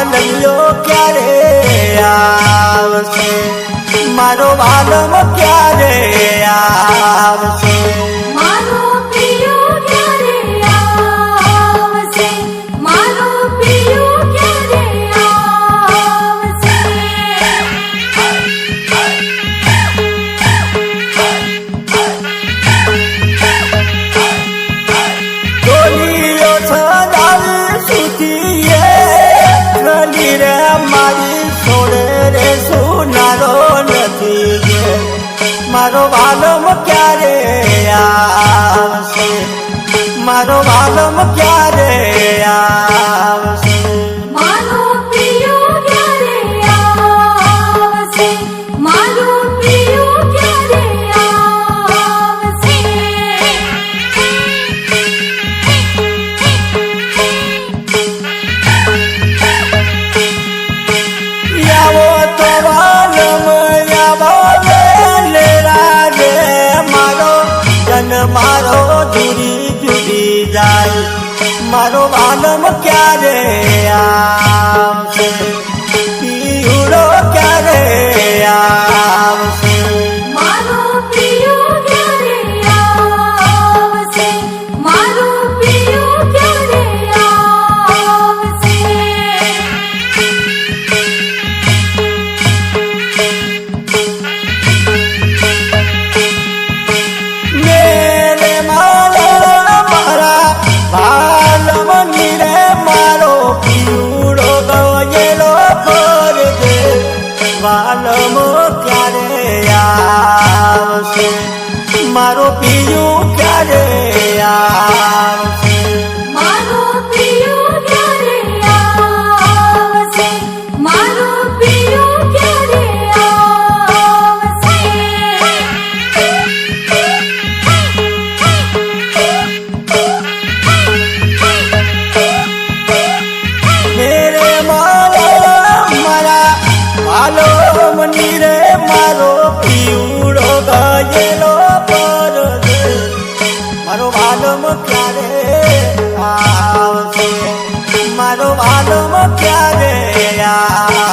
વાલલ્યો ક્યારે આવશે? મારો વાલમ ક્યારે આવશે? વાલમો ક્યારે આવશે મારો પીયું ક્યારે પડેલો પર મારો વાલમ ક્યારે આવશે? મારો વાલમ ક્યારે આ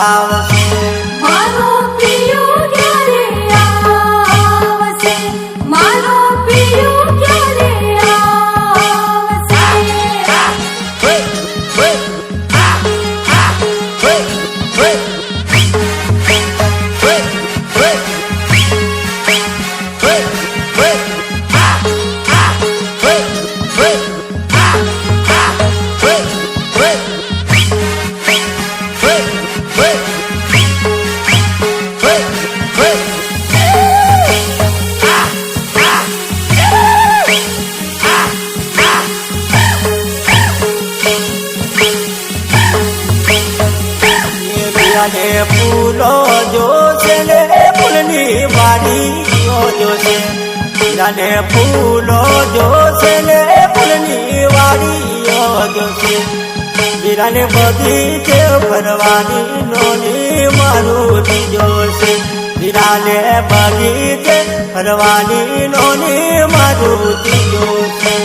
મને ફૂલો જોશે ને ફૂલની વાડીઓ જોશે મને ફૂલો જોશે ને ફૂલની વાડીઓ જોશે વીરાને બગીચે ફરવાની નોની મારું જોશે વીરાને બગીચે ફરવાની નોની મારું જોશે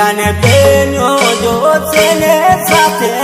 મીરાને બેન્યો જો છે ને સાથે